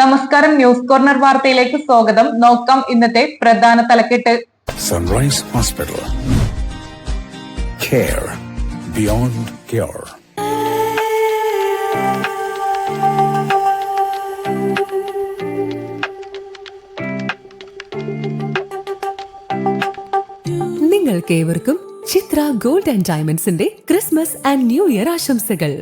നമസ്കാരം news corner വാർത്തയിലേക്ക് സ്വാഗതം. നോക്കാം ഇന്നത്തെ പ്രധാന തലക്കെട്ട്. Sunrise hospital beyond cure. നിങ്ങൾക്കേവർക്കും ചിത്ര ഗോൾഡ് ആൻഡ് ഡയമണ്ട്സിന്റെ ക്രിസ്മസ് ആൻഡ് ന്യൂ ഇയർ ആശംസകൾ.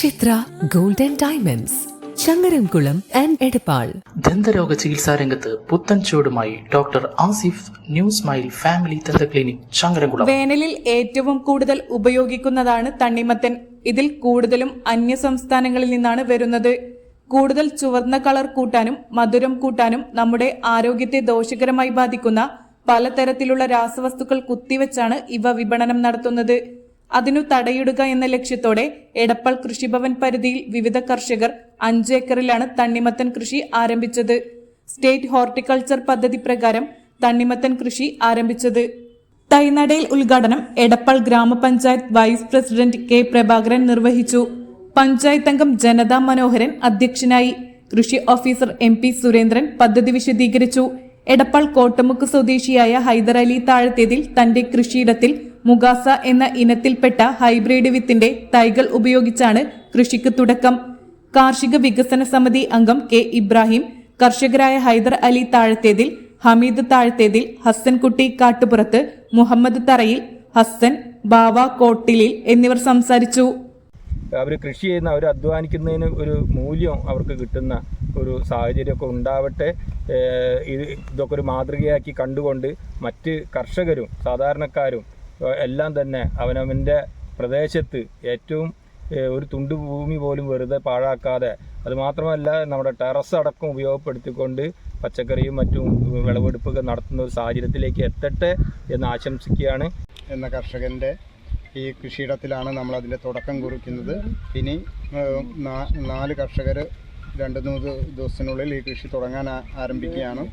Chithra gold and diamonds Changaramkulam and Edappal. ദന്തരോഗ ചികിത്സാ രംഗത്ത് പുത്തൻ ചൂടുമായി doctor Asif new smile family ദന്ത ക്ലിനിക് ചങ്ങരംകുളം. വേനലിൽ ഏറ്റവും കൂടുതൽ ഉപയോഗിക്കുന്നതാണ് തണ്ണിമത്തൻ. ഇതിൽ കൂടുതലും അന്യ സംസ്ഥാനങ്ങളിൽ നിന്നാണ് വരുന്നത്. കൂടുതൽ ചുവന്ന കളർ കൂട്ടാനും മധുരം കൂട്ടാനും നമ്മുടെ ആരോഗ്യത്തെ ദോഷകരമായി ബാധിക്കുന്ന പലതരത്തിലുള്ള രാസവസ്തുക്കൾ കുത്തിവെച്ചാണ് ഇവ വിപണനം നടത്തുന്നത്. അതിനു തടയിടുക എന്ന ലക്ഷ്യത്തോടെ എടപ്പൾ കൃഷിഭവൻ പരിധിയിൽ വിവിധ കർഷകർ അഞ്ച് ഏക്കറിലാണ് തണ്ണിമത്തൻ കൃഷി ആരംഭിച്ചത്. സ്റ്റേറ്റ് ഹോർട്ടിക്കൾച്ചർ പദ്ധതി പ്രകാരം തണ്ണിമത്തൻ കൃഷി ആരംഭിച്ചത്. തൈനടയിൽ ഉദ്ഘാടനം എടപ്പൾ ഗ്രാമപഞ്ചായത്ത് വൈസ് പ്രസിഡന്റ് കെ പ്രഭാകരൻ നിർവഹിച്ചു. പഞ്ചായത്ത് അംഗം ജനതാ മനോഹരൻ അധ്യക്ഷനായി. കൃഷി ഓഫീസർ എം പി സുരേന്ദ്രൻ പദ്ധതി വിശദീകരിച്ചു. എടപ്പാൾ കോട്ടമുക്ക് സ്വദേശിയായ ഹൈദരലി താഴത്തേതിൽ തന്റെ കൃഷിയിടത്തിൽ മുഗാസ എന്ന ഇനത്തിൽപ്പെട്ട ഹൈബ്രിഡ് വിത്തിന്റെ തൈകൾ ഉപയോഗിച്ചാണ് കൃഷിക്ക് തുടക്കം. കാർഷിക വികസന സമിതി അംഗം കെ ഇബ്രാഹിം കർഷകരായ ഹൈദർ അലി താഴത്തേതിൽ ഹമീദ് താഴത്തേതിൽ ഹസ്സൻകുട്ടി കാട്ടുപുറത്ത് മുഹമ്മദ് തറയിൽ ഹസ്സൻ ബാവ കോട്ടിലിൽ എന്നിവർ സംസാരിച്ചു. അവർ കൃഷി ചെയ്യുന്ന അവർ അധ്വാനിക്കുന്നതിന് ഒരു മൂല്യം അവർക്ക് കിട്ടുന്ന ഒരു സാഹചര്യമൊക്കെ ഉണ്ടാവട്ടെ. ഇത് ഇതൊക്കെ ഒരു മാതൃകയാക്കി കണ്ടുകൊണ്ട് മറ്റ് കർഷകരും സാധാരണക്കാരും എല്ലാം തന്നെ അവനവന്റെ പ്രദേശത്ത് ഏറ്റവും ഒരു തുണ്ട് ഭൂമി പോലും വെറുതെ പാഴാക്കാതെ അതുമാത്രമല്ല നമ്മുടെ ടെറസ് അടക്കം ഉപയോഗപ്പെടുത്തിക്കൊണ്ട് പച്ചക്കറിയും മറ്റും വിളവെടുപ്പൊക്കെ നടത്തുന്ന ഒരു സാഹചര്യത്തിലേക്ക് എത്തട്ടെ എന്ന് ആശംസിക്കുകയാണ്. എന്ന കർഷകന്റെ ഈ കൃഷിയിടത്തിലാണ് നമ്മൾ അതിന്റെ തുടക്കം കുറിക്കുന്നത്. ഇനി നാല് കർഷകർ രണ്ട് മൂന്ന് ദിവസത്തിനുള്ളിൽ ഈ കൃഷി തുടങ്ങാൻ ആരംഭിക്കുകയാണ്.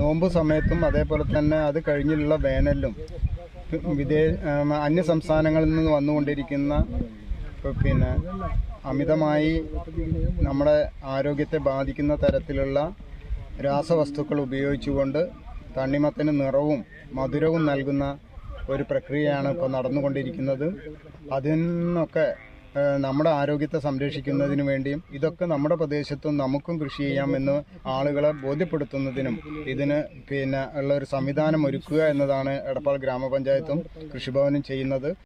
നോമ്പ് സമയത്തും അതേപോലെ തന്നെ അത് കഴിഞ്ഞുള്ള വേനലിലും വിദേശ അന്യ സംസ്ഥാനങ്ങളിൽ നിന്ന് വന്നുകൊണ്ടിരിക്കുന്ന പിന്നെ അമിതമായി നമ്മുടെ ആരോഗ്യത്തെ ബാധിക്കുന്ന തരത്തിലുള്ള രാസവസ്തുക്കൾ ഉപയോഗിച്ചുകൊണ്ട് തണ്ണിമത്തിന് നിറവും മധുരവും നൽകുന്ന ഒരു പ്രക്രിയയാണ് ഇപ്പോൾ നടന്നുകൊണ്ടിരിക്കുന്നത്. അതിൽ നിന്നൊക്കെ നമ്മുടെ ആരോഗ്യത്തെ സംരക്ഷിക്കുന്നതിന് വേണ്ടിയും ഇതൊക്കെ നമ്മുടെ പ്രദേശത്തും നമുക്കും കൃഷി ചെയ്യാമെന്ന് ആളുകളെ ബോധ്യപ്പെടുത്തുന്നതിനും ഇതിന് പിന്നെ ഉള്ള ഒരു സംവിധാനം ഒരുക്കുക എന്നതാണ് എടപ്പാൾ ഗ്രാമപഞ്ചായത്തും കൃഷിഭവനും ചെയ്യുന്നത്.